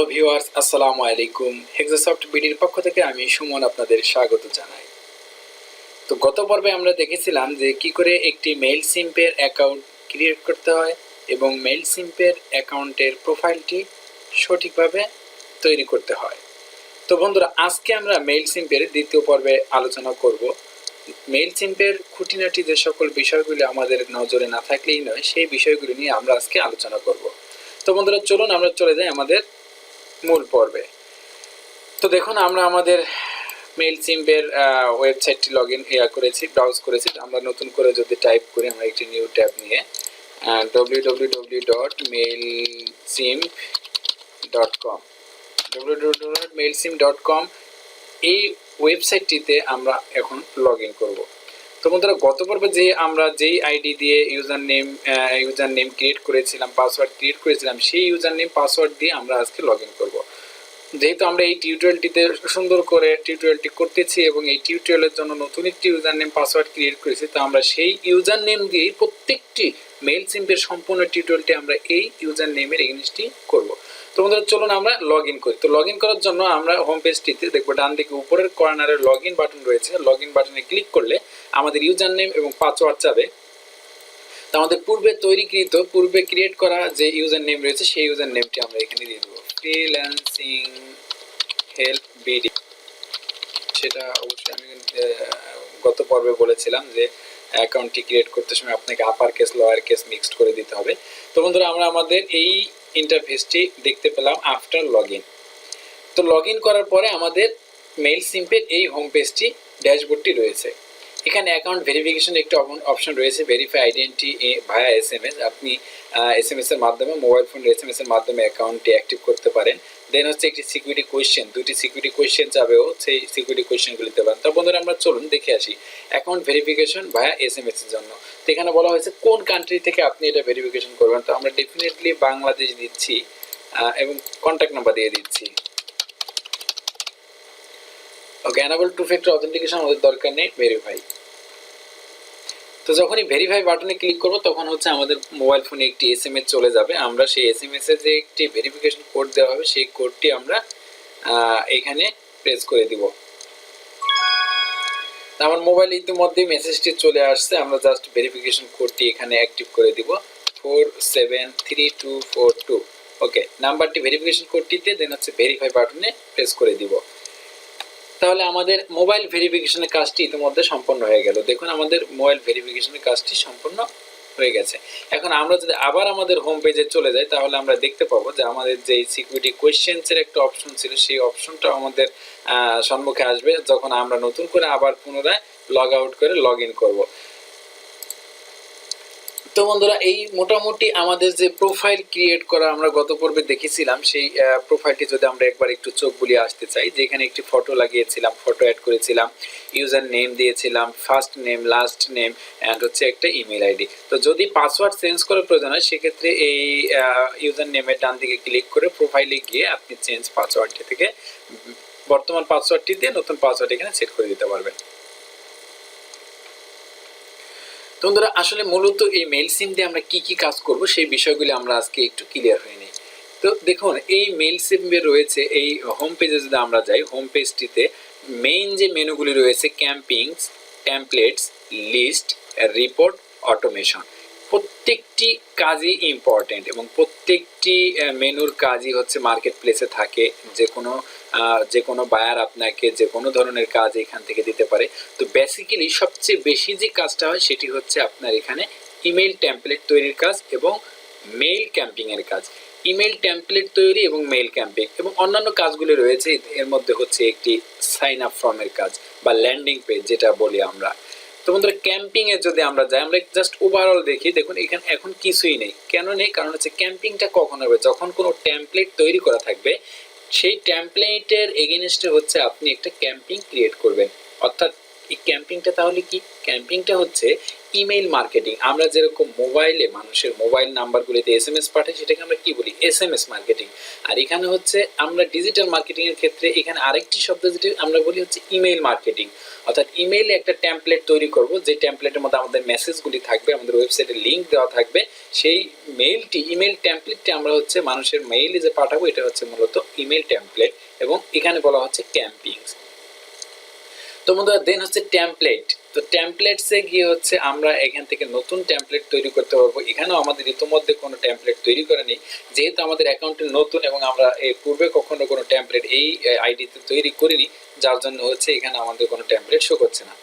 Hello viewers, আসসালামু আলাইকুম। হেক্সাসফট বিডির পক্ষ থেকে আমি সুমন আপনাদের স্বাগত জানাই। তো গত পর্বে আমরা দেখেছিলাম যে কি করে একটি মেইল সিম্পের অ্যাকাউন্ট ক্রিয়েট করতে হয় এবং মেইল সিম্পের অ্যাকাউন্টের প্রোফাইলটি সঠিকভাবে তৈরি করতে হয়। তো বন্ধুরা, আজকে আমরা মেইল সিম্পের দ্বিতীয় পর্বে আলোচনা করব। মেইল সিম্পের খুঁটিনাটি যে সকল বিষয়গুলি আমাদের নজরে না থাকলেই নয়, সেই বিষয়গুলি নিয়ে আমরা আজকে আলোচনা করব। তো বন্ধুরা, চলুন আমরা চলে যাই আমাদের মূল পর্বে। তো দেখুন, আমরা আমাদের মেইল সিম্পের ওয়েবসাইটটি লগ ইন করেছি ব্রাউজ করেছি। আমরা নতুন করে যদি টাইপ করি, আমরা একটি নিউ ট্যাব নিয়ে W W W dot Mailchimp dot com W W dot Mailchimp dot com এই ওয়েবসাইটটিতে আমরা এখন লগ ইন করব। তো বন্ধুরা, গত পর্বে যে আমরা যেই আইডি দিয়ে user name user name create করেছিলাম পাসওয়ার্ড ক্রিয়েট করেছিলাম, সেই ইউজার নেম পাসওয়ার্ড দিয়ে আমরা আজকে লগ ইন করব। যেহেতু আমরা এই টিউটোরিয়ালটিতে সুন্দর করে টিউটোরিয়ালটি করতেছি এবং এই টিউটোরিয়ালের জন্য নতুন একটি ইউজার নেম পাসওয়ার্ড ক্রিয়েট করেছি, তো আমরা সেই ইউজার নেম দিয়েই প্রত্যেকটি মেইল সিম্পের সম্পূর্ণ টিউটোরিয়ালটি আমরা এই ইউজার নেমের এগেনস্টই করব। তো বন্ধুরা, চলুন আমরা লগ ইন করি। তো লগ ইন করার জন্য আমরা হোম পেজটিতে দেখব, ডান দিকে উপরের কর্নারে লগ ইন বাটন রয়েছে। লগ ইন বাটনে ক্লিক করলে আমাদের ইউজার নেম এবং পাসওয়ার্ড চাবে। তো আমাদের পূর্বে তৈরিকৃত, পূর্বে ক্রিয়েট করা যে ইউজার নেম রয়েছে, সেই ইউজার নেমটি আমরা এখানে দিয়ে দেবো। ফ্রিল্যান্সিং হেল্প বিডি সেটা অবশ্যই আমি গত পর্বে বলেছিলাম যে অ্যাকাউন্টটি ক্রিয়েট করতে সময় আপনাকে upper case lower case mixed করে দিতে হবে। তো বন্ধুরা, আমরা আমাদের এই ইন্টারফেসটি দেখতে পেলাম আফটার লগ তো লগ করার পরে আমাদের মেইল সিম্পের এই হোম পেজটি ড্যাশবোর্ডটি রয়েছে। এখানে অ্যাকাউন্ট ভেরিফিকেশন একটি অপশন রয়েছে verify identity via S M S আপনি এস এম এস এর মাধ্যমে mobile phone S M S এর মাধ্যমে অ্যাকাউন্টটি অ্যাক্টিভ করতে পারেন। দেন হচ্ছে একটি সিকিউরিটি কোয়েশ্চেন দুটি সিকিউরিটি কোয়েশ্চেন যাবেও সেই সিকিউরিটি কোয়েশ্চেনগুলি পারেন। তো বন্ধুরা, আমরা চলুন দেখে আসি account verification via S M এর জন্য। তো এখানে বলা হয়েছে কোন কান্ট্রি থেকে আপনি এটা ভেরিফিকেশন করবেন? তো আমরা ডেফিনেটলি বাংলাদেশ দিচ্ছি এবং কন্ট্যাক্ট নাম্বার দিয়ে দিচ্ছি। Okay enable two factor authentication আমাদের দরকার নেই ভেরিফাই তো যখনই ভেরিফাই বাটনে ক্লিক করব, তখন হচ্ছে আমাদের মোবাইল ফোনে একটি এস এম এস চলে যাবে। আমরা সেই এস এম এস এর যে একটি ভেরিফিকেশন কোড দেওয়া হবে, সেই কোডটি আমরা এখানে প্রেস করে দিব। আমার মোবাইল ইতিমধ্যে মেসেজটি চলে আসছে। আমরা জাস্ট ভেরিফিকেশন কোডটি এখানে অ্যাক্টিভ করে দিব। Four seven three two four two okay নাম্বারটি ভেরিফিকেশন কোডটিতে দেন হচ্ছে ভেরিফাই বাটনে প্রেস করে দিব। তাহলে আমাদের মোবাইল ভেরিফিকেশনের কাজটি ইতিমধ্যে সম্পন্ন হয়ে গেল। দেখুন, আমাদের মোবাইল ভেরিফিকেশনের কাজটি সম্পন্ন হয়ে গেছে। এখন আমরা যদি আবার আমাদের হোম পেজে চলে যাই, তাহলে আমরা দেখতে পাবো যে আমাদের যে সিকিউরিটি কোয়েশ্চেন্সের একটা অপশন ছিল, সেই অপশনটা আমাদের সম্মুখে আসবে। যখন আমরা নতুন করে আবার পুনরায় লগ আউট করে লগ ইন করব। তো বন্ধুরা, এই মোটামুটি আমাদের যে প্রোফাইল ক্রিয়েট করা আমরা গত পর্বে দেখেছিলাম, সেই প্রোফাইলটি যদি আমরা একবার একটু চোখ বুলিয়ে আসতে চাই, যেখানে একটি ফটো লাগিয়েছিলাম ফটো অ্যাড করেছিলাম ইউজার নেম দিয়েছিলাম first name last name and হচ্ছে একটা ইমেল আইডি তো যদি পাসওয়ার্ড চেঞ্জ করার প্রয়োজন হয়, সেক্ষেত্রে এই ইউজার নেমের ডান দিকে ক্লিক করে প্রোফাইলে গিয়ে আপনি চেঞ্জ পাসওয়ার্ডটি থেকে বর্তমান পাসওয়ার্ডটি দিয়ে নতুন পাসওয়ার্ড এখানে সেট করে দিতে পারবেন তো বন্ধুরা, আসলে মূলত এই মেল সিম দিয়ে আমরা কি কি কাজ করব সেই বিষয়গুলি আমরা আজকে একটু ক্লিয়ার হয়ে নিই। তো দেখুন, এই মেইল সিমে রয়েছে, এই হোম পেজে যদি আমরা যাই হোম পেজটিতে মেইন যে মেনুগুলি রয়েছে campaigns templates list report automation প্রত্যেকটি কাজই ইম্পর্টেন্ট এবং প্রত্যেকটি মেনুর কাজই হচ্ছে মার্কেট প্লেসে থাকে যে কোনো যে কোনো বায়ার আপনাকে যে কোনো ধরনের কাজ এখান থেকে দিতে পারে। তো বেসিক্যালি সবচেয়ে বেশি যে কাজটা হয়, সেটি হচ্ছে আপনার এখানে ইমেল টেমপ্লেট তৈরির কাজ এবং মেইল ক্যাম্পিংয়ের কাজ। ইমেল টেমপ্লেট তৈরি এবং মেইল ক্যাম্পিং এবং অন্যান্য কাজগুলি রয়েছে। এর মধ্যে হচ্ছে একটি সাইন আপ ফর্মের কাজ বা ল্যান্ডিং পেজ যেটা বলি আমরা। তো বন্ধুরা ক্যাম্পিং এ যদি আমরা যাই, আমরা জাস্ট ওভারঅল দেখি, দেখুন এখানে এখন কিছুই নেই। কেন নেই? কারণ হচ্ছে ক্যাম্পিংটা কখন হবে? যখন কোনো টেমপ্লেট তৈরি করা থাকবে সেই টেমপ্লেটের এগেনস্টে হচ্ছে আপনি একটা ক্যাম্পিং ক্রিয়েট করবেন। অর্থাৎ এই ক্যাম্পিংটা তাহলে কি? ক্যাম্পিংটা হচ্ছে ইমেইল মার্কেটিং। আমরা যেরকম মোবাইলে মানুষের মোবাইল নাম্বারগুলিতে এস এম এস পাঠাই, সেটাকে আমরা কি বলি? S M S marketing. আর এখানে হচ্ছে আমরা ডিজিটাল মার্কেটিংয়ের ক্ষেত্রে এখানে আরেকটি শব্দ যেটি আমরা বলি হচ্ছে ইমেইল মার্কেটিং। অর্থাৎ ইমেইলে একটা ট্যাম্পলেট তৈরি করব, যে ট্যাম্পলেটের মধ্যে আমাদের মেসেজগুলি থাকবে, আমাদের ওয়েবসাইটে লিঙ্ক দেওয়া থাকবে। সেই মেইলটি ইমেইল ট্যাম্পলেটটি আমরা হচ্ছে মানুষের মেইলে যে পাঠাবো, এটা হচ্ছে মূলত ইমেইল ট্যাম্পলেট এবং এখানে বলা হচ্ছে ক্যাম্পিংস তো বন্ধুরা দেন হচ্ছে ট্যাম্পলেট তো ট্যাম্পলেটসে গিয়ে হচ্ছে আমরা এখান থেকে নতুন ট্যাম্পলেট তৈরি করতে পারব। এখানেও আমাদের ইতিমধ্যে কোনো ট্যাম্পলেট তৈরি করে নেই। যেহেতু আমাদের অ্যাকাউন্টে নতুন এবং আমরা এর পূর্বে কখনো কোনো ট্যাম্পলেট এই আইডিতে তৈরি করিনি, যার জন্য হচ্ছে এখানে আমাদের কোনো ট্যাম্পলেট শো করছে না।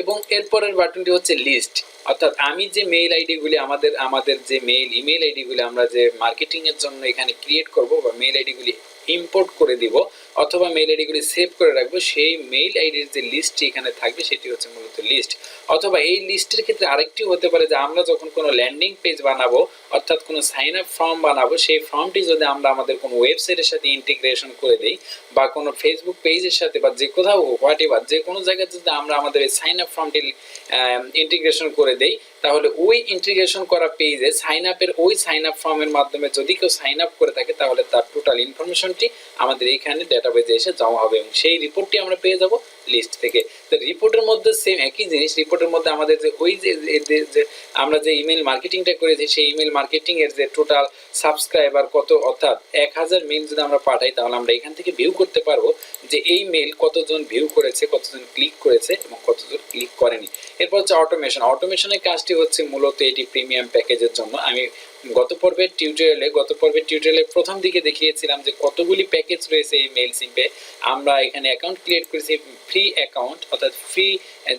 এবং এরপরের বাটনটি হচ্ছে লিস্ট অর্থাৎ আমি যে মেইল আইডিগুলি আমাদের আমাদের যে মেইল ইমেল আইডিগুলি আমরা যে মার্কেটিংয়ের জন্য এখানে ক্রিয়েট করব বা মেইল আইডিগুলি ইম্পোর্ট করে দিব অথবা মেইল আইডিগুলি সেভ করে রাখব, সেই মেইল আইডির যে লিস্টটি এখানে থাকবে, সেটি হচ্ছে মূলত লিস্ট অথবা এই লিস্টের ক্ষেত্রে আরেকটি হতে পারে যে আমরা যখন কোনো ল্যান্ডিং পেজ বানাবো, অর্থাৎ কোনো সাইন আপ ফর্ম বানাবো, সেই ফর্মটি যদি আমরা আমাদের কোনো ওয়েবসাইটের সাথে ইন্টিগ্রেশন করে দিই, বা কোনো ফেসবুক পেজের সাথে, বা যে কোথাও হোয়াট এভার যে কোনো জায়গায় যদি আমরা আমাদের এই সাইন আপ ফর্মটি ইন্টিগ্রেশন করে দেই, তাহলে ওই ইন্টিগ্রেশন করা পেজে সাইন আপের ওই সাইন আপ ফর্মের মাধ্যমে যদি কেউ সাইন আপ করে থাকে, তাহলে তার টোটাল ইনফরমেশনটি আমাদের এইখানে ডাটাবেজে এসে জমা হবে এবং সেই রিপোর্টটি আমরা পেয়ে যাব লিস্ট থেকে। তো রিপোর্টের মধ্যে সেম একই জিনিস রিপোর্টের মধ্যে আমাদের যে ওই যে আমরা যে ইমেল মার্কেটিংটা করেছি, সেই ইমেল মার্কেটিং এর যে টোটাল সাবস্ক্রাইবার কত, অর্থাৎ এক হাজার মেল যদি আমরা পাঠাই, তাহলে আমরা এখান থেকে ভিউ করতে পারব যে এই মেল কতজন ভিউ করেছে, কতজন ক্লিক করেছে এবং কতজন ক্লিক করেনি। এরপর হচ্ছে অটোমেশন অটোমেশনের কাজটি হচ্ছে মূলত এটি প্রিমিয়াম প্যাকেজের জন্য। আমি গত পর্বের টিউটোরিয়ালে গত পর্বের টিউটোরিয়ালে প্রথম দিকে দেখিয়েছিলাম যে কতগুলি প্যাকেজ রয়েছে এই মেল সিম্পে আমরা এখানে অ্যাকাউন্ট ক্রিয়েট করেছি ফ্রি অ্যাকাউন্ট অর্থাৎ ফ্রি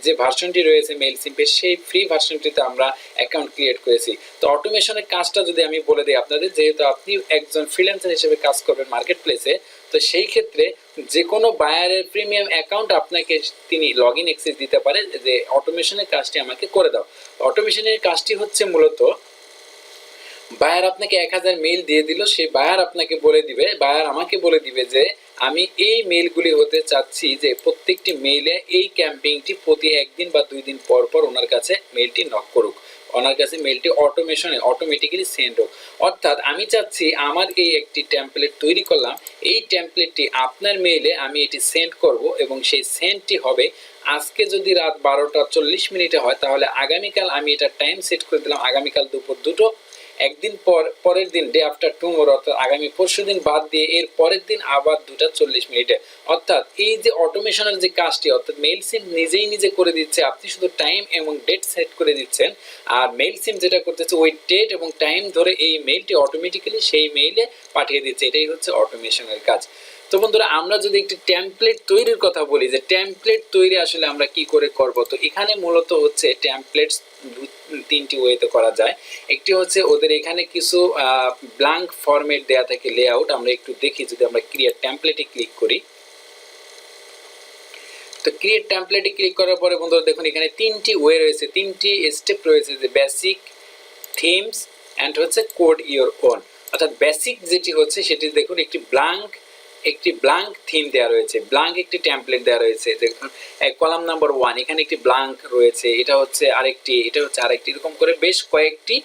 যে ভার্সনটি রয়েছে মেল সিম্পে সেই ফ্রি ভার্সনটিতে আমরা অ্যাকাউন্ট ক্রিয়েট করেছি। তো অটোমেশনের কাজটা যদি আমি বলে দিই আপনাদের, যেহেতু আপনি একজন ফ্রিল্যান্সার হিসেবে কাজ করবেন মার্কেট প্লেসে তো সেই ক্ষেত্রে যে কোনো বায়ারের প্রিমিয়াম অ্যাকাউন্ট আপনাকে তিনি লগ ইন অ্যাক্সেস দিতে পারে যে অটোমেশনের কাজটি আমাকে করে দাও। অটোমেশনের কাজটি হচ্ছে মূলত বায়ার আপনাকে এক হাজার মেইল দিয়ে দিল সেই বায়ার আপনাকে বলে দিবে, বায়ার আমাকে বলে দিবে যে, আমি এই মেইলগুলি হতে চাচ্ছি যে, প্রত্যেকটি মেইলে এই ক্যাম্পিংটি প্রতি একদিন বা দুই দিন পর পর ওনার কাছে মেইলটি নক করুক। ওনার কাছে মেইলটি অটোমেশনে অটোমেটিক্যালি সেন্ড হোক। অর্থাৎ আমি চাচ্ছি, আমার এই একটি টেমপ্লেট তৈরি করলাম, এই টেমপ্লেটটি আপনার মেইলে আমি এটি সেন্ড করব এবং সেই সেন্ডটি হবে, আজকে যদি রাত বারোটা চল্লিশ মিনিটে হয়, তাহলে আগামীকাল আমি এটা টাইম সেট করে দিলাম। আগামীকাল দুপুর দুটো একদিন পর, পরের দিন ডে আফটার টুমোর অর্থাৎ আগামী পরশু দিন বাদ দিয়ে এর পরের দিন আবার দুটা চল্লিশ মিনিটে। অর্থাৎ এই যে অটোমেশনের যে কাজটি, অর্থাৎ মেইল সিম নিজেই নিজে করে দিচ্ছে, আপনি শুধু টাইম এবং ডেট সেট করে দিচ্ছেন, আর মেইল সিম যেটা করতেছে, ওই ডেট এবং টাইম ধরে এই মেইলটি অটোমেটিক্যালি সেই মেইলে পাঠিয়ে দিচ্ছে। এটাই হচ্ছে অটোমেশনের কাজ। তো বন্ধুরা, আমরা যদি একটি টেমপ্লেট তৈরির কথা বলি, যে টেমপ্লেট তৈরি আসলে আমরা কি করে করব? তো এখানে মূলত হচ্ছে টেমপ্লেট তিনটি ওয়েতে করা যায়। একটি হচ্ছে ওদের এখানে কিছু ব্ল্যাঙ্ক ফরম্যাট দেয়া থাকে লেআউট আমরা একটু দেখি যদি আমরা ক্রিয়েট টেমপ্লেটে ক্লিক করি। তো ক্রিয়েট টেমপ্লেটে ক্লিক করার পরে বন্ধুরা, দেখুন এখানে তিনটি ওয়ে রয়েছে, তিনটি স্টেপ রয়েছে, যে বেসিক থিমস অ্যান্ড হচ্ছে কোড ইওর ওন অর্থাৎ বেসিক যেটি হচ্ছে সেটি দেখুন, একটি ব্ল্যাঙ্ক একটি ব্ল্যাঙ্ক থিম দেওয়া রয়েছে। ব্ল্যাঙ্ক একটি টেমপ্লেট দেওয়া রয়েছে। দেখুন কলাম নাম্বার ওয়ান এখানে একটি ব্ল্যাঙ্ক রয়েছে। এটা হচ্ছে আরেকটি, এটা হচ্ছে আরেকটি। এরকম করে বেশ কয়েকটি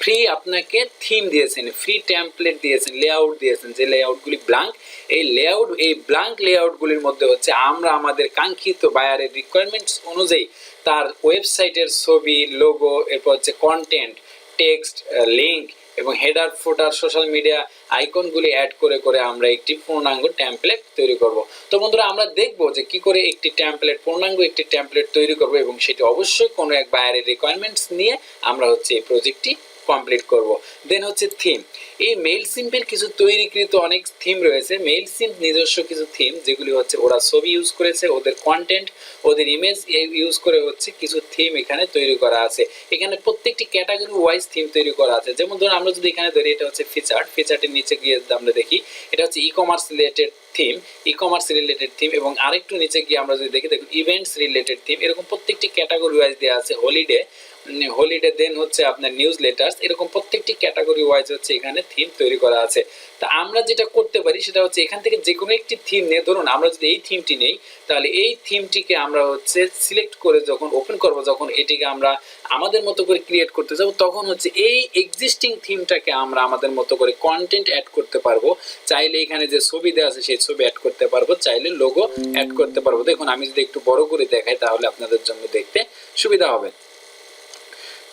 ফ্রি আপনাকে থিম দিয়েছেন ফ্রি টেমপ্লেট দিয়েছেন লেআউট দিয়েছেন। যে লেআউটগুলি ব্ল্যাঙ্ক এই লেআউট এই ব্ল্যাঙ্ক লেআউটগুলির মধ্যে হচ্ছে আমরা আমাদের কাঙ্ক্ষিত বায়ারের রিকোয়ারমেন্টস অনুযায়ী তার ওয়েবসাইটের ছবি লোগো এরপর হচ্ছে কন্টেন্ট টেক্সট লিঙ্ক এবং হেডার ফুটার সোশ্যাল মিডিয়া আইকনগুলি অ্যাড করে করে আমরা একটি পূর্ণাঙ্গ ট্যাম্পলেট তৈরি করব। তো বন্ধুরা, আমরা দেখব যে কি করে একটি ট্যাম্পলেট পূর্ণাঙ্গ একটি ট্যাম্পলেট তৈরি করব এবং সেটি অবশ্যই কোনো এক বাইরের রিকোয়ারমেন্টস নিয়ে আমরা হচ্ছে এই প্রজেক্টটি কমপ্লিট করব। দেন হচ্ছে থিম এই মেইল সিম্পের কিছু তৈরিকৃত অনেক থিম রয়েছে। মেইল সিম্প নিজস্ব কিছু থিম যেগুলি হচ্ছে ওরা ছবি ইউজ করেছে, ওদের কন্টেন্ট ওদের ইমেজ ইউজ করে হচ্ছে কিছু থিম এখানে তৈরি করা আছে। এখানে প্রত্যেকটি ক্যাটাগরি ওয়াইজ থিম তৈরি করা আছে। যেমন ধরুন আমরা যদি এখানে ধরি, এটা হচ্ছে ফিচার ফিচারটির নিচে গিয়ে আমরা দেখি, এটা হচ্ছে e commerce related theme e commerce related theme এবং আরেকটু নিচে গিয়ে আমরা যদি দেখি, দেখুন ইভেন্টস রিলেটেড থিম এরকম প্রত্যেকটি ক্যাটাগরি ওয়াইজ দেওয়া আছে হলিডে হলিডে দেন হচ্ছে আপনার নিউজ লেটার্স এরকম প্রত্যেকটি ক্যাটাগরি ওয়াইজ হচ্ছে এখানে থিম তৈরি করা আছে। তা আমরা যেটা করতে পারি সেটা হচ্ছে এখান থেকে যে কোনো একটি থিম নিয়ে, ধরুন আমরা যদি এই থিমটি নেই, তাহলে এই থিমটিকে আমরা হচ্ছে সিলেক্ট করে যখন ওপেন করব, যখন এটিকে আমরা আমাদের মতো করে ক্রিয়েট করতে যাব, তখন হচ্ছে এই এক্সিস্টিং থিমটাকে আমরা আমাদের মতো করে কন্টেন্ট অ্যাড করতে পারব। চাইলে এখানে যে ছবি দেওয়া আছে, সেই ছবি অ্যাড করতে পারব, চাইলে লোগো অ্যাড করতে পারব। দেখুন, আমি যদি একটু বড় করে দেখাই, তাহলে আপনাদের জন্য দেখতে সুবিধা হবে।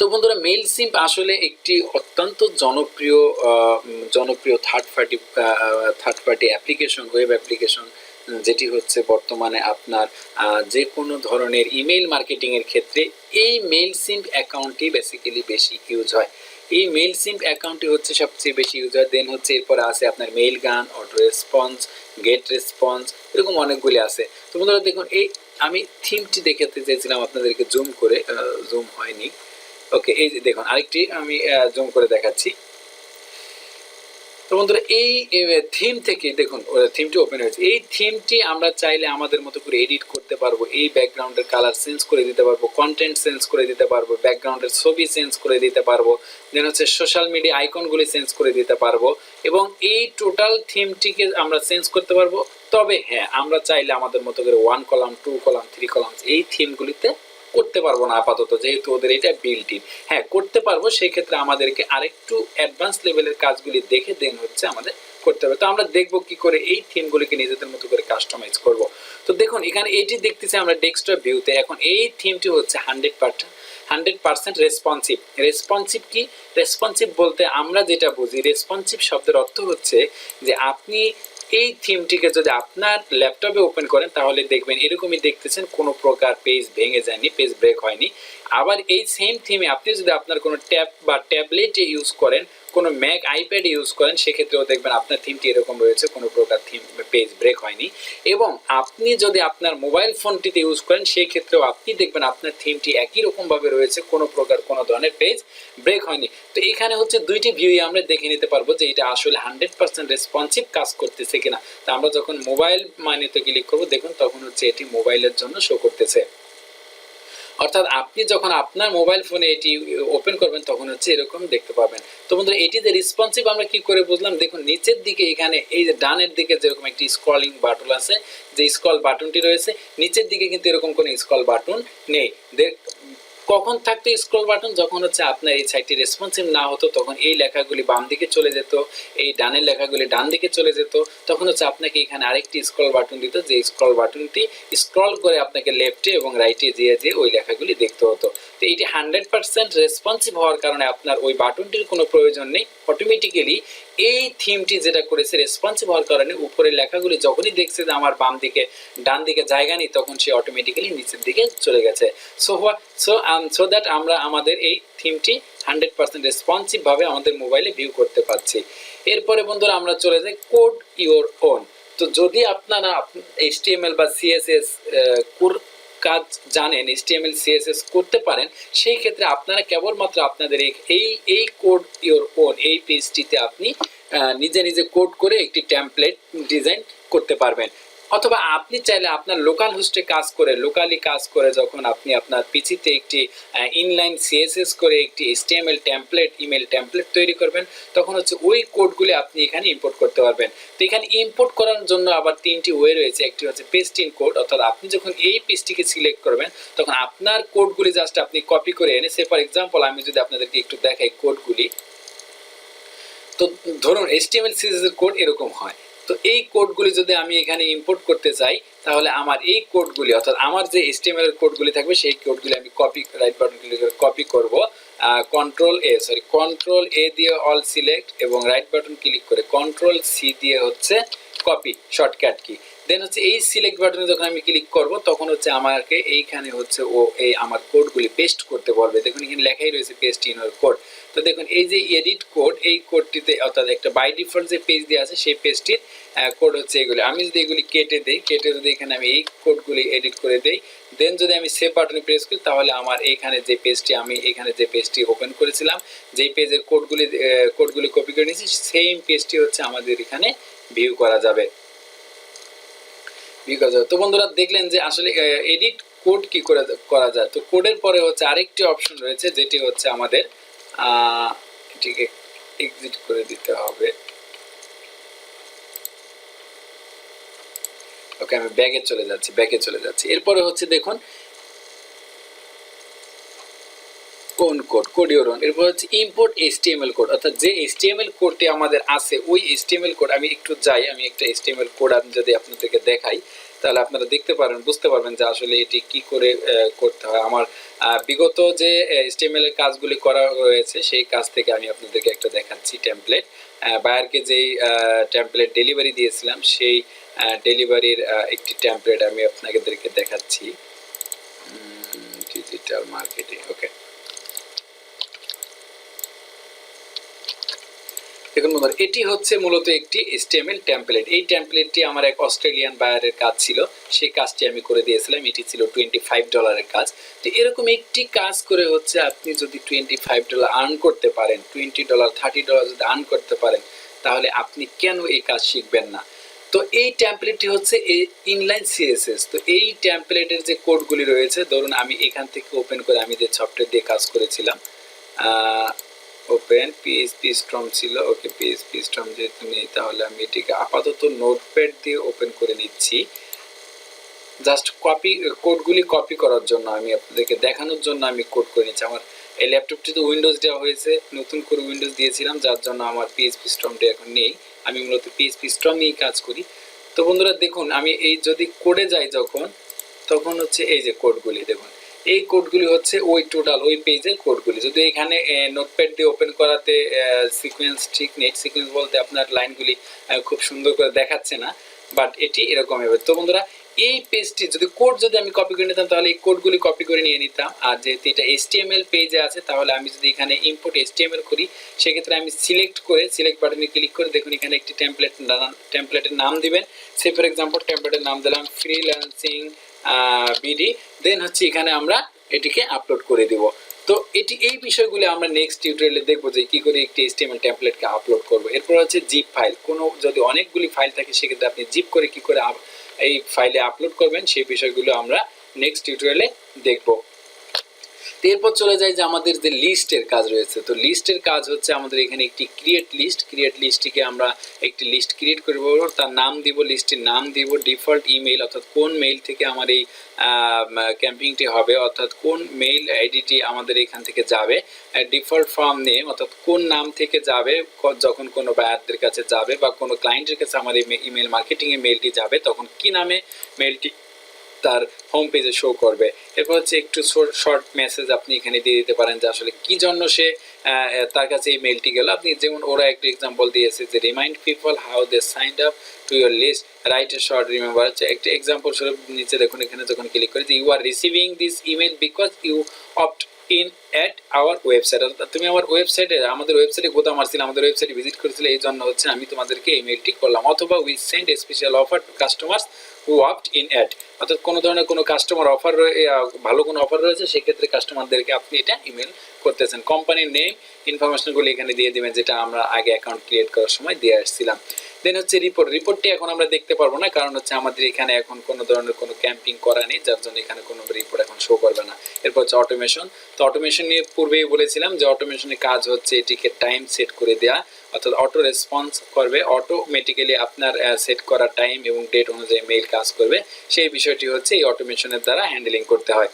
তো বন্ধুরা মেল সিম্প আসলে একটি অত্যন্ত জনপ্রিয় জনপ্রিয় third party third party application web application যেটি হচ্ছে বর্তমানে আপনার যে কোনো ধরনের ইমেল মার্কেটিং এর ক্ষেত্রে এই মেল সিম্প অ্যাকাউন্টটি বেসিক্যালি বেশি ইউজ হয়। এই মেল সিম্প অ্যাকাউন্টটি হচ্ছে সবচেয়ে বেশি ইউজ হয়। দেন হচ্ছে এরপরে আছে আপনার মেইল গান অটো রেসপন্স গেট রেসপন্স এরকম অনেকগুলি আছে। তো বন্ধুরা, দেখুন, এই আমি থিমটি দেখাতে চেয়েছিলাম আপনাদেরকে জুম করে জুম হয়নি। ওকে এই যে দেখুন, আরেকটি আমি জুম করে দেখাচ্ছি। তো বন্ধুরা, এই থিম থেকে দেখুন থিমটি ওপেন হয়েছে। এই থিমটি আমরা চাইলে আমাদের মতো করে এডিট করতে পারব, এই ব্যাকগ্রাউন্ডের কালার চেঞ্জ করে দিতে পারব কন্টেন্ট চেঞ্জ করে দিতে পারব ব্যাকগ্রাউন্ডের ছবি চেঞ্জ করে দিতে পারব দেন হচ্ছে সোশ্যাল মিডিয়া আইকনগুলি চেঞ্জ করে দিতে পারব, এবং এই টোটাল থিমটিকে আমরা চেঞ্জ করতে পারব। তবে হ্যাঁ আমরা চাইলে আমাদের মতো করে one column two column three column এই থিমগুলিতে করতে পারব না আপাতত, যেহেতু ওদের এটা বিল্ট হ্যাঁ করতে পারব সেই ক্ষেত্রে আমাদেরকে আরেকটু অ্যাডভান্স লেভেলের কাজগুলি দেখে দেন হচ্ছে আমাদের করতে হবে। তো আমরা দেখব কি করে এই থিমগুলিকে নিজেদের মতো করে কাস্টমাইজ করব। তো দেখুন, এখানে এটি দেখতেছি আমরা ডেস্কটপ ভিউতে এখন এই থিমটি হচ্ছে hundred percent hundred percent responsive responsive কি? রেসপন্সিভ বলতে আমরা যেটা বুঝি রেসপন্সিভ শব্দের অর্থ হচ্ছে যে আপনি এই থিমটিকে যদি আপনার ল্যাপটপে ওপেন করেন, তাহলে দেখবেন এরকমই দেখতেছেন কোনো প্রকার পেজ ভেঙে যায়নি, পেজ ব্রেক হয়নি। আবার এই সেম থিমে আপনি যদি আপনার কোনো ট্যাব বা ট্যাবলেটে ইউজ করেন কোনো ম্যাক আইপ্যাড ইউজ করেন, সেক্ষেত্রেও দেখবেন আপনার থিমটি এরকম রয়েছে, কোনো প্রকার থিম পেজ ব্রেক হয়নি। এবং আপনি যদি আপনার মোবাইল ফোনটিতে ইউজ করেন সেই ক্ষেত্রেও আপনি দেখবেন আপনার থিমটি একই রকমভাবে রয়েছে, কোনো প্রকার, কোনো ধরনের পেজ ব্রেক হয়নি। তো এখানে হচ্ছে দুইটি ভিউই আমরা দেখে নিতে পারব যে এটা আসলে হান্ড্রেড পার্সেন্ট রেসপন্সিভ কাজ করতেছে কিনা। তো আমরা যখন মোবাইল মানিতে ক্লিক করব, দেখুন তখন হচ্ছে এটি মোবাইলের জন্য শো করতেছে। অর্থাৎ আপনি যখন আপনার মোবাইল ফোনে এটি ওপেন করবেন, তখন হচ্ছে এরকম দেখতে পাবেন। তো বন্ধুরা, এটি যে রেসপন্সিভ আমরা কি করে বুঝলাম? দেখুন, নিচের দিকে এখানে, এই যে ডানের দিকে যেরকম একটি স্ক্রলিং বাটন আছে, যে স্ক্রল বাটনটি রয়েছে, নিচের দিকে কিন্তু এরকম কোনো স্ক্রল বাটন নেই। কখন থাকতো স্ক্রল বাটন যখন হচ্ছে আপনার এই সাইটটি রেসপন্সিভ না হতো, তখন এই লেখাগুলি বাম দিকে চলে যেত, এই ডানের লেখাগুলি ডান দিকে চলে যেত। তখন হচ্ছে আপনাকে এখানে আরেকটি স্ক্রল বাটন দিত, যে স্ক্রল বাটনটি স্ক্রল করে আপনাকে লেফটে এবং রাইটে যেয়ে যেয়ে ওই লেখাগুলি দেখতে হতো। তো এটি হান্ড্রেড পার্সেন্ট রেসপন্সিভ হওয়ার কারণে আপনার ওই বাটনটির কোনো প্রয়োজন নেই। অটোমেটিক্যালি এই থিমটি যেটা করেছে রেসপন্সিভ হওয়ার কারণে উপরের লেখাগুলি যখনই দেখছে যে আমার বাম দিকে, ডান দিকে জায়গা নেই, তখন সে অটোমেটিক্যালি নিচের দিকে চলে গেছে। সো হোয়া সো সো দ্যাট আমরা আমাদের এই থিমটি হান্ড্রেড পার্সেন্ট রেসপন্সিভভাবে আমাদের মোবাইলে ভিউ করতে পারছি। এরপরে বন্ধুরা আমরা চলে যাই কোড ইওর ওন তো যদি আপনারা এইচটিএমএল বা সিএসএস কাজ জানেন এইচটিএমএল সিএসএস করতে পারেন, সেই ক্ষেত্রে আপনারা কেবলমাত্র আপনাদের এই এই কোড ইওর ওন এই পেজটিতে আপনি নিজে নিজে কোড করে একটি ট্যাম্পলেট ডিজাইন করতে পারবেন। অথবা আপনি চাইলে আপনার লোকাল হোস্টে কাজ করে লোকালি কাজ করে যখন আপনি আপনার পিসিতে একটি ইনলাইন সিএসএস করে একটি এসটিএমএল টেমপ্লেট ইমেল টেমপ্লেট তৈরি করবেন, তখন হচ্ছে ওই কোডগুলি আপনি এখানে ইম্পোর্ট করতে পারবেন। তো এখানে ইম্পোর্ট করার জন্য আবার তিনটি ওয়ে রয়েছে। একটি হচ্ছে পেস্ট কোড অর্থাৎ আপনি যখন এই পেজটিকে সিলেক্ট করবেন, তখন আপনার কোডগুলি জাস্ট আপনি কপি করে এনে সে ফর এক্সাম্পল আমি যদি আপনাদেরকে একটু দেখাই কোডগুলি তো ধরুন এইচটিএমএল সিরিজের কোড এরকম হয়। তো এই কোডগুলি যদি আমি এখানে ইম্পোর্ট করতে চাই, তাহলে আমার এই কোডগুলি, অর্থাৎ আমার যে এর কোডগুলি থাকবে, সেই কোডগুলি আমি কপি রাইট বাটন ক্লিক করে কপি করব। Control A sorry control A দিয়ে অল সিলেক্ট এবং রাইট বাটন ক্লিক করে কন্ট্রোল সি দিয়ে হচ্ছে কপি শর্টকাট কি দেন হচ্ছে এই সিলেক্ট বাটনে যখন আমি ক্লিক করব, তখন হচ্ছে আমাকে এইখানে হচ্ছে ও, এই আমার কোডগুলি পেস্ট করতে বলবে। দেখুন এখানে লেখাই রয়েছে পেস্ট ইন কোড তো দেখুন, এই যে এডিট কোড এই কোডটিতে অর্থাৎ একটা বাই ডিফল্ট যে পেজ দিয়ে আছে, সেই পেজটির কোড হচ্ছে এগুলি। আমি যদি এগুলি কেটে দিই, কেটে যদি এখানে আমি এই কোডগুলি এডিট করে দেই দেন যদি আমি সেভ বাটনে প্রেস করি, তাহলে আমার এইখানে যে পেজটি আমি এখানে যে পেজটি ওপেন করেছিলাম, যেই পেজের কোডগুলি কোডগুলি কপি করে নিয়েছি সেম পেজটি হচ্ছে আমাদের এখানে ভিউ করা যাবে। ভিউ করা যাবে। তো বন্ধুরা, দেখলেন যে আসলে এডিট কোড কি করে করা যায়? তো কোডের পরে হচ্ছে আরেকটি অপশন রয়েছে, যেটি হচ্ছে আমাদের এটিকে এক্সিট করে দিতে হবে। ওকে আমি ব্যাগে চলে যাচ্ছি ব্যাগে চলে যাচ্ছি। এরপরে হচ্ছে দেখুন, কোন কোড কোডিওরন এরপর হচ্ছে ইম্পোর্ট এসটিএমএল কোড অর্থাৎ যে এসটিএমএল কোডটি আমাদের আছে, ওই এসটিএমএল কোড আমি একটু যাই, আমি একটা এসটিএমএল কোড আমি যদি আপনাদেরকে দেখাই। তাহলে আপনারা দেখতে পারেন, বুঝতে পারবেন যে আসলে এটি কি করে করতে হয়। আমার বিগত যে এসটিএমএল এর কাজগুলি করা রয়েছে সেই কাজ থেকে আমি আপনাদেরকে একটা দেখাচ্ছি টেমপ্লেট বায়ারকে যেই টেমপ্লেট ডেলিভারি দিয়েছিলাম, সেই ডেলিভারির একটি টেমপ্লেট আমি আপনাদেরকে দেখাচ্ছি। ডিজিটাল মার্কেটিং ওকে দেখুন বন্ধুরা, এটি হচ্ছে মূলত একটি HTML টেমপ্লেট এই টেমপ্লেটটি আমার এক অস্ট্রেলিয়ান বায়ারের কাজ ছিল। সেই কাজটি আমি করে দিয়েছিলাম। এটি ছিল টোয়েন্টি ফাইভ ডলারের কাজ। তো এরকম একটি কাজ করে হচ্ছে আপনি যদি টোয়েন্টি ফাইভ ডলার আর্ন করতে পারেন টোয়েন্টি ডলার থার্টি ডলার যদি আর্ন করতে পারেন, তাহলে আপনি কেন এই কাজ শিখবেন না? তো এই টেমপ্লেটটি হচ্ছে ইনলাইন সিএসএস তো এই টেমপ্লেটের যে কোডগুলি রয়েছে, ধরুন আমি এখান থেকে ওপেন করে আমি যে সফটওয়্যার দিয়ে কাজ করেছিলাম ওপেন পিএইচপি স্ট্রম ছিল। ওকে পিএইচপি স্ট্রম যেহেতু নেই, তাহলে আমি এটিকে আপাতত নোটপ্যাড দিয়ে ওপেন করে নিচ্ছি। জাস্ট কপি কোডগুলি কপি করার জন্য আমি আপনাদেরকে দেখানোর জন্য আমি কোড করে নিচ্ছি। আমার এই ল্যাপটপটিতে উইন্ডোজ দেওয়া হয়েছে। নতুন করে উইন্ডোজ দিয়েছিলাম, যার জন্য আমার পিএইচপি স্ট্রমটি এখন নেই। আমি মূলত পিএইচপি স্ট্রম নিয়েই কাজ করি। তো বন্ধুরা দেখুন, আমি এই যদি কোডে যাই যখন, তখন হচ্ছে এই যে কোডগুলি দেখুন। এই কোডগুলি হচ্ছে ওই টোটাল, ওই পেজের কোডগুলি। যদি এখানে নোটপ্যাড দিয়ে ওপেন করাতে সিকোয়েন্স ঠিক নেই সিকোয়েন্স বলতে আপনার লাইনগুলি খুব সুন্দর করে দেখাচ্ছে না বাট এটি এরকম হবে। তো বন্ধুরা, এই পেজটি, যদি কোড যদি আমি কপি করে নিতাম, তাহলে এই কোডগুলি কপি করে নিয়ে নিতাম। আর যেহেতু এটা এইচটিএমএল পেজে আছে, তাহলে আমি যদি এখানে ইম্পোর্ট এইচটিএমএল করি, সেক্ষেত্রে আমি সিলেক্ট করে সিলেক্ট বাটনে ক্লিক করে দেখুন এখানে একটি টেমপ্লেট টেমপ্লেটের নাম দিবেন। সে ফর এক্সাম্পল টেমপ্লেটের নাম দিলাম ফ্রিল্যান্সিং বিডি দেন হচ্ছে এখানে আমরা এটিকে আপলোড করে দেব। তো এটি, এই বিষয়গুলো আমরা নেক্সট টিউটোরিয়ালে দেখব যে কি করে একটি HTML টেমপ্লেটকে আপলোড করব। এরপর হচ্ছে জিপ ফাইল কোনো যদি অনেকগুলি ফাইল থাকে, সেক্ষেত্রে আপনি জিপ করে কি করে এই ফাইলে আপলোড করবেন, সেই বিষয়গুলো আমরা নেক্সট টিউটোরিয়ালে দেখব। এরপর চলে যায় যে আমাদের যে লিস্টের কাজ রয়েছে। তো লিস্টের কাজ হচ্ছে আমাদের এখানে একটি ক্রিয়েট লিস্ট ক্রিয়েট লিস্টটিকে আমরা একটি লিস্ট ক্রিয়েট করব তার নাম দিব লিস্টের নাম দিব ডিফল্ট ইমেল অর্থাৎ কোন মেইল থেকে আমার এই ক্যাম্পিংটি হবে, অর্থাৎ কোন মেইল আইডিটি আমাদের এখান থেকে যাবে। ডিফল্ট ফর্ম নেম অর্থাৎ কোন নাম থেকে যাবে যখন কোনো বায়ারদের কাছে যাবে বা কোনো ক্লায়েন্টের কাছে আমার এই ইমেল মার্কেটিংয়ে মেইলটি যাবে, তখন কি নামে মেইলটি তার হোম পেজে শো করবে। এরপর হচ্ছে একটু শর্ট মেসেজ আপনি এখানে দিয়ে দিতে পারেন যে আসলে কি জন্য সে তার কাছে এই মেলটি গেল। আপনি যেমন ওরা একটু এক্সাম্পল দিয়েছে যে remind people how they signed up to your list right a short remember হচ্ছে একটা এক্সাম্পল স্বরূপ নিচে দেখুন, এখানে যখন ক্লিক করে যে you are receiving this email because you opt in at our website অর্থাৎ তুমি আমার ওয়েবসাইটে আমাদের ওয়েবসাইটে গোদাম আসছিল আমাদের ওয়েবসাইটে ভিজিট করেছিলে, এই জন্য হচ্ছে আমি তোমাদেরকে এই মেলটি করলাম। অথবা we send special offer to customers who opt in at অর্থাৎ কোনো ধরনের কোনো কাস্টমার অফার ভালো কোনো অফার রয়েছে, সেক্ষেত্রে কাস্টমারদেরকে আপনি এটা ইমেল করতেছেন। কোম্পানির নেম ইনফরমেশনগুলো এখানে দিয়ে দিবেন, যেটা আমরা আগে অ্যাকাউন্ট ক্রিয়েট করার সময় দিয়ে আসছিলাম। দেন হচ্ছে রিপোর্ট রিপোর্টটি এখন আমরা দেখতে পারব না, কারণ হচ্ছে আমাদের এখানে এখন কোনো ধরনের কোনো ক্যাম্পিং করা নেই, যার জন্য এখানে কোনো রিপোর্ট এখন শো করবে না। এরপর হচ্ছে অটোমেশন তো অটোমেশন নিয়ে পূর্বেই বলেছিলাম যে অটোমেশনের কাজ হচ্ছে এটিকে টাইম সেট করে দেওয়া অর্থাৎ অটো রেসপন্স করবে অটোমেটিক্যালি আপনার সেট করা টাইম এবং ডেট অনুযায়ী মেইল কাজ করবে। সেই বিষয়টি হচ্ছে এই অটোমেশনের দ্বারা হ্যান্ডেলিং করতে হয়।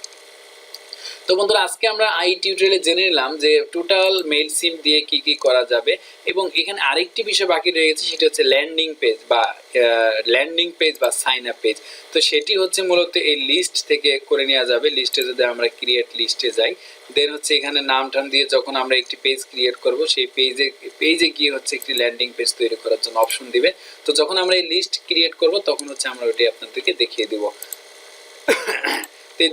তো বন্ধুরা, আজকে আমরা আই টিউটোরিয়ালে জেনে নিলাম যে টোটাল মেল সিম দিয়ে কি কি করা যাবে এবং এখানে আরেকটি বিষয় বাকি রয়ে গেছে সেটা হচ্ছে ল্যান্ডিং পেজ বা ল্যান্ডিং পেজ বা সাইন আপ পেজ তো সেটি হচ্ছে মূলত এই লিস্ট থেকে করে নেওয়া যাবে। লিস্টে যদি আমরা ক্রিয়েট লিস্টে যাই দেন হচ্ছে এখানে নাম টাম দিয়ে যখন আমরা একটি পেজ ক্রিয়েট করব, সেই পেজে পেজে গিয়ে হচ্ছে একটি ল্যান্ডিং পেজ তৈরি করার জন্য অপশন দিবে। তো যখন আমরা এই লিস্ট ক্রিয়েট করব, তখন হচ্ছে আমরা ওটি আপনাদেরকে দেখিয়ে দেবো।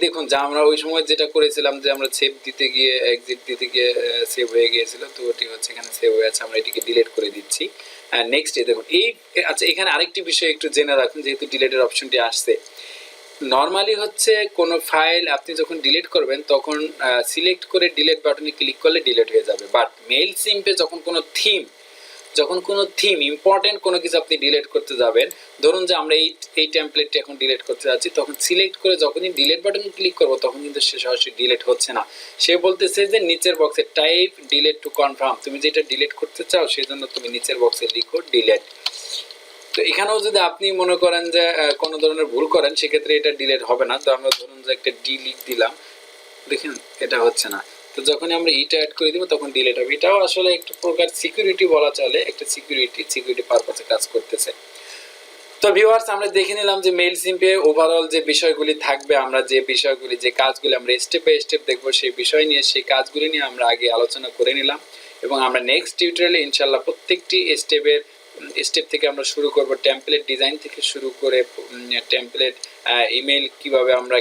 দেখুন, যা আমরা ওই সময় যেটা করেছিলাম যে আমরা সেভ দিতে গিয়ে এক্সিট দিতে গিয়ে সেভ হয়ে গিয়েছিল, তো ওটি হচ্ছে এখানে সেভ হয়ে আছে, আমরা এটিকে ডিলিট করে দিচ্ছি। নেক্সট দেখুন, এই আচ্ছা এখানে আরেকটি বিষয় একটু জেনে রাখুন, যেহেতু ডিলেটের অপশনটি আসছে। নর্মালি হচ্ছে কোনো ফাইল আপনি যখন ডিলিট করবেন, তখন সিলেক্ট করে ডিলেট বাটনে ক্লিক করলে ডিলিট হয়ে যাবে। বাট মেল সিম্পে যখন কোনো থিম যখন কোনো থিম ইম্পর্টেন্ট কোনো কিছু আপনি ডিলেট করতে যাবেন, ধরুন যে আমরা এই এই টেমপ্লেটটি এখন ডিলেট করতে যাচ্ছি, তখন সিলেক্ট করে যখনই ডিলিট বাটন ক্লিক করব, তখন কিন্তু সে সরাসরি ডিলিট হচ্ছে না। সে বলতেছে যে নিচের বক্সে টাইপ ডিলেট টু কনফার্ম তুমি যেটা ডিলেট করতে চাও সেই জন্য তুমি নিচের বক্সে লিখো ডিলেট তো এখানেও যদি আপনি মনে করেন যে কোনো ধরনের ভুল করেন, সেক্ষেত্রে এটা ডিলেট হবে না। তো আমরা ধরুন যে একটা ডি লিখ দিলাম, দেখেন, এটা হচ্ছে না। তো যখনই আমরা ইটা অ্যাড করে দিব, তখন ডিলিট হবে। এটাও আসলে একটা প্রকার সিকিউরিটি বলা চলে, একটা সিকিউরিটি সিকিউরিটি পারপাসে কাজ করতেছে। তো ভিউয়ার্স আমরা দেখে নিলাম যে মেইল সিম্পে ওভারঅল যে বিষয়গুলি থাকবে, আমরা যে বিষয়গুলি, যে কাজগুলি আমরা স্টেপ বাই স্টেপ দেখব, সেই বিষয় নিয়ে, সেই কাজগুলি নিয়ে আমরা আগে আলোচনা করে নিলাম। এবং আমরা নেক্সট টিউটোরিয়ালে ইনশাল্লাহ প্রত্যেকটি স্টেপের স্টেপ থেকে আমরা শুরু করব টেমপ্লেট ডিজাইন থেকে শুরু করে টেমপ্লেট ইমেল কীভাবে আমরা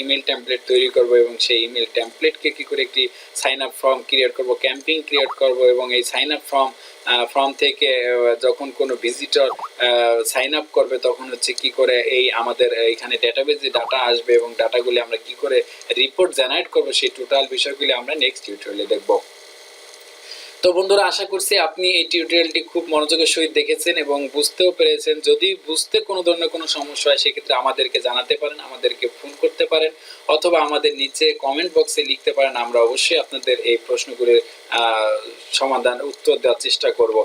ইমেল টেমপ্লেট তৈরি করব এবং সেই ইমেল টেমপ্লেটকে কি করে একটি সাইন আপ ফর্ম ক্রিয়েট করব ক্যাম্পিং ক্রিয়েট করব এবং এই সাইন আপ ফর্ম ফর্ম থেকে যখন কোনো ভিজিটর সাইন আপ করবে তখন হচ্ছে কি করে এই আমাদের এখানে ডেটাবেজ ডাটা আসবে এবং ডাটাগুলি আমরা কি করে রিপোর্ট জেনারেট করব, সেই টোটাল বিষয়গুলি আমরা নেক্সট টিউটোরিয়ালে দেখব। তো বন্ধুরা, আশা করছি আপনি এই টিউটোরিয়ালটি খুব মনোযোগের সহিত দেখেছেন এবং বুঝতেও পেরেছেন। যদি বুঝতে কোনো ধরনের কোনো সমস্যা হয়, সেক্ষেত্রে আমাদেরকে জানাতে পারেন, আমাদেরকে ফোন করতে পারেন, অথবা আমাদের নিচে কমেন্ট বক্সে লিখতে পারেন। আমরা অবশ্যই আপনাদের এই প্রশ্নগুলির সমাধান, উত্তর দেওয়ার চেষ্টা করব।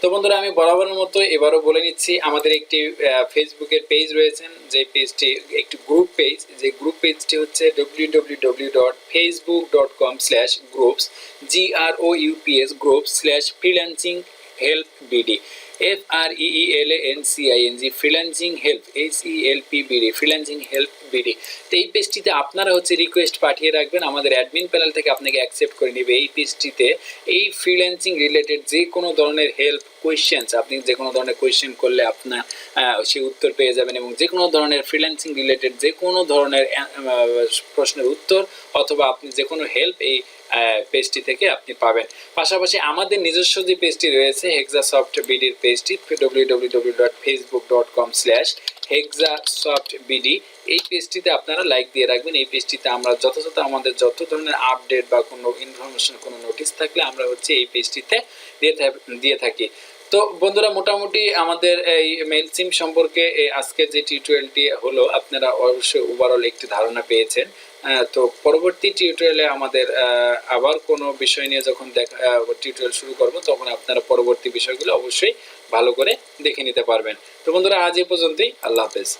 তো বন্ধুরা, আমি বরাবরের মতো এবারও বলে নিচ্ছি, আমাদের একটি ফেসবুকের পেজ রয়েছেন যে পেজটি একটি গ্রুপ পেজ যে গ্রুপ পেজটি হচ্ছে W W W dot Facebook dot com slash groups G R O U P S group slash freelancing help BD F R E L N C I N G freelancing help S E L P BD freelancing help BD তো এই পেজটিতে আপনারা হচ্ছে request পাঠিয়ে রাখবেন, আমাদের admin panel থেকে আপনাকে accept করে নেবে এই পেজটিতে এই ফ্রিল্যান্সিং রিলেটেড যে কোনো ধরনের হেল্প কোয়েশ্চেন্স আপনি যে কোনো ধরনের কোয়েশ্চেন করলে আপনার সেই উত্তর পেয়ে যাবেন এবং যে কোনো ধরনের ফ্রিল্যান্সিং রিলেটেড যে কোনো ধরনের প্রশ্নের উত্তর অথবা আপনি যে কোনো হেল্প এই পেজটি থেকে আপনি পাবেন। পাশাপাশি আমাদের নিজস্ব যে পেজটি রয়েছে হেক্সা সফট বিডির পেজটি ডব্লিউ ডব্লিউ ডব্লিউ এই পেজটিতে আপনারা লাইক দিয়ে রাখবেন। এই পেজটিতে আমরা যথাযথ আমাদের যত ধরনের আপডেট বা কোনো ইনফরমেশন কোনো নোটিশ থাকলে আমরা হচ্ছে এই পেজটিতে দিয়ে দিয়ে থাকি। তো বন্ধুরা, মোটামুটি আমাদের এই মেল সিম সম্পর্কে আজকে যে টিউটোরিয়ালটি হলো, আপনারা অবশ্যই ওভারঅল একটি ধারণা পেয়েছেন। তো পরবর্তী টিউটোরিয়ালে আমাদের আবার কোনো বিষয় নিয়ে যখন দেখা টিউটোরিয়াল শুরু করব, তখন আপনারা পরবর্তী বিষয়গুলো অবশ্যই ভালো করে দেখে নিতে পারবেন। তো বন্ধুরা, আজ এ পর্যন্তই। আল্লাহ হাফেজ।